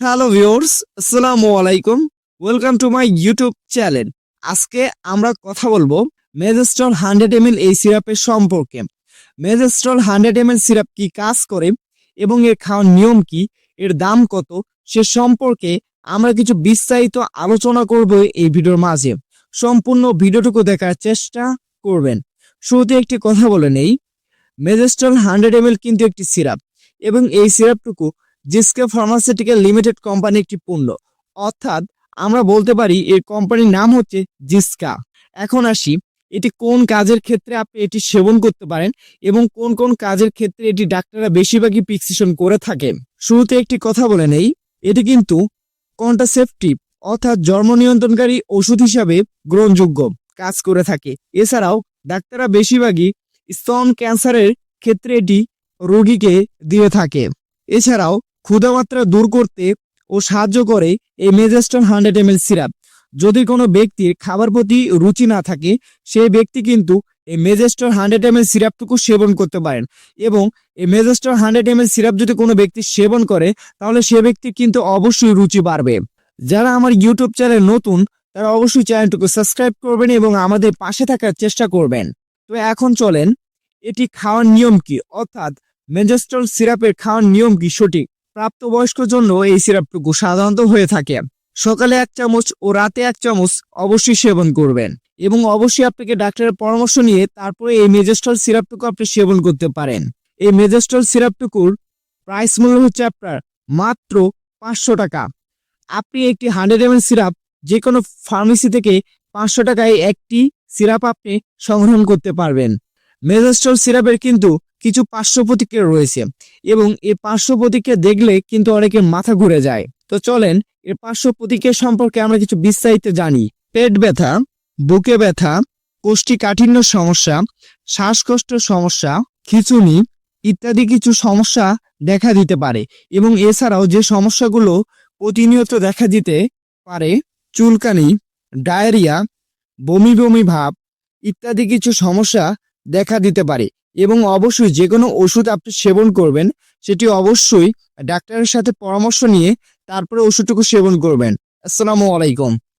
Hello viewers, আসসালামু আলাইকুম। Welcome to my YouTube channel. আজকে আমরা কথা বলব মেজেস্ট্রল হান্ড্রেড এমএল এই সিরাপের সম্পর্কে। মেজেস্ট্রল হান্ড্রেড এমএল সিরাপ কি কাজ করে এবং এর খাওয়ার নিয়ম কি, এর দাম কত, সে সম্পর্কে আমরা কিছু বিস্তারিত আলোচনা করব এই ভিডিওর মাঝে। সম্পূর্ণ ভিডিওটুকু দেখার চেষ্টা করবেন। শুরুতে একটি কথা বলে নেই। মেজেস্টল হান্ড্রেড এমএল কিন্তু একটি সিরাপ এবং এই সিরাপটুকু জিসকে ফার্মাসিউটিক্যাল লিমিটেড কোম্পানি একটি পণ্য। অর্থাৎ আমরা বলতে পারি এর কোম্পানির নাম হচ্ছে জিসকা। এখন আসি, এটি কোন কাজের ক্ষেত্রে আপনি এটি সেবন করতে পারেন এবং কোন কোন কাজের ক্ষেত্রে এটি ডাক্তাররা বেশিরভাগই প্রিসক্রিপশন করে থাকেন। শুরুতে একটি কথা বলে নেই, এটি কিন্তু কন্টাসেপটিভ, অর্থাৎ জন্ম নিয়ন্ত্রণকারী ওষুধ হিসাবে গ্রহণযোগ্য কাজ করে থাকে। এছাড়াও ডাক্তাররা বেশিরভাগই স্তন ক্যান্সারের ক্ষেত্রে এটি রোগীকে দিয়ে থাকে। এছাড়াও ক্ষুধামাত্রা দূর করতে ও সাহায্য করে এই মেজেস্টন হান্ড্রেড এমএল সিরাপ। যদি কোনো ব্যক্তির খাবার প্রতি রুচি না থাকে সেই ব্যক্তি কিন্তু এই মেজেস্টর হান্ড্রেড এমএল সিরাপটুকু সেবন করতে পারেন এবং এই মেজেস্টর হান্ড্রেড এমএল সিরাপ যদি কোনো ব্যক্তি সেবন করে, তাহলে সে ব্যক্তির কিন্তু অবশ্যই রুচি বাড়বে। যারা আমার ইউটিউব চ্যানেল নতুন, তারা অবশ্যই চ্যানেলটুকু সাবস্ক্রাইব করবেন এবং আমাদের পাশে থাকার চেষ্টা করবেন। তো এখন চলেন, এটি খাওয়ার নিয়ম কি? অর্থাৎ মেজেস্টল সিরাপের খাওয়ার নিয়ম কি সঠিক? প্রাপ্তবয়স্কর জন্য এই সিরাপটুকু সাধারণত হয়ে থাকে। সকালে এক চামচ ও রাতে এক চামচ অবশ্যই সেবন করবেন এবং অবশ্যই আপনাকে ডাক্তারের পরামর্শ নিয়ে তারপরে এই মেজেস্টল সিরাপটুকু আপনি সেবন করতে পারেন। এই মেজেস্টল সিরাপটুকুর প্রাইস মূল্য হচ্ছে আপনার মাত্র পাঁচশো টাকা। আপনি একটি হান্ড্রেড এমএল সিরাপ যে কোনো ফার্মেসি থেকে পাঁচশো টাকায় একটি সিরাপ আপনি সংগ্রহ করতে পারবেন। মেজেস্টল সিরাপের কিন্তু কিছু পার্শ্ব প্রতিক্রিয়া রয়েছে এবং এই পার্শ্ব প্রতিক্রিয়া দেখলে কিন্তু অনেকের মাথা ঘুরে যায়। তো চলেন, এর পার্শ্ব প্রতিক্রিয়া সম্পর্কে আমরা কিছু বিস্তারিত জানি। পেট ব্যথা, বুকে ব্যথা, কোষ্ঠীকাঠিন্য সমস্যা, শ্বাসকষ্ট সমস্যা, খিঁচুনি ইত্যাদি কিছু সমস্যা দেখা দিতে পারে এবং এছাড়াও যে সমস্যাগুলো প্রতিনিয়ত দেখা দিতে পারে, চুলকানি, ডায়রিয়া, বমি বমি ভাব ইত্যাদি কিছু সমস্যা দেখা দিতে পারে। এবং অবশ্যই যে কোনো ওষুধ আপনি সেবন করবেন, সেটি অবশ্যই ডাক্তারের সাথে পরামর্শ নিয়ে তারপরে ওষুধটুকু সেবন করবেন। আসসালামু আলাইকুম।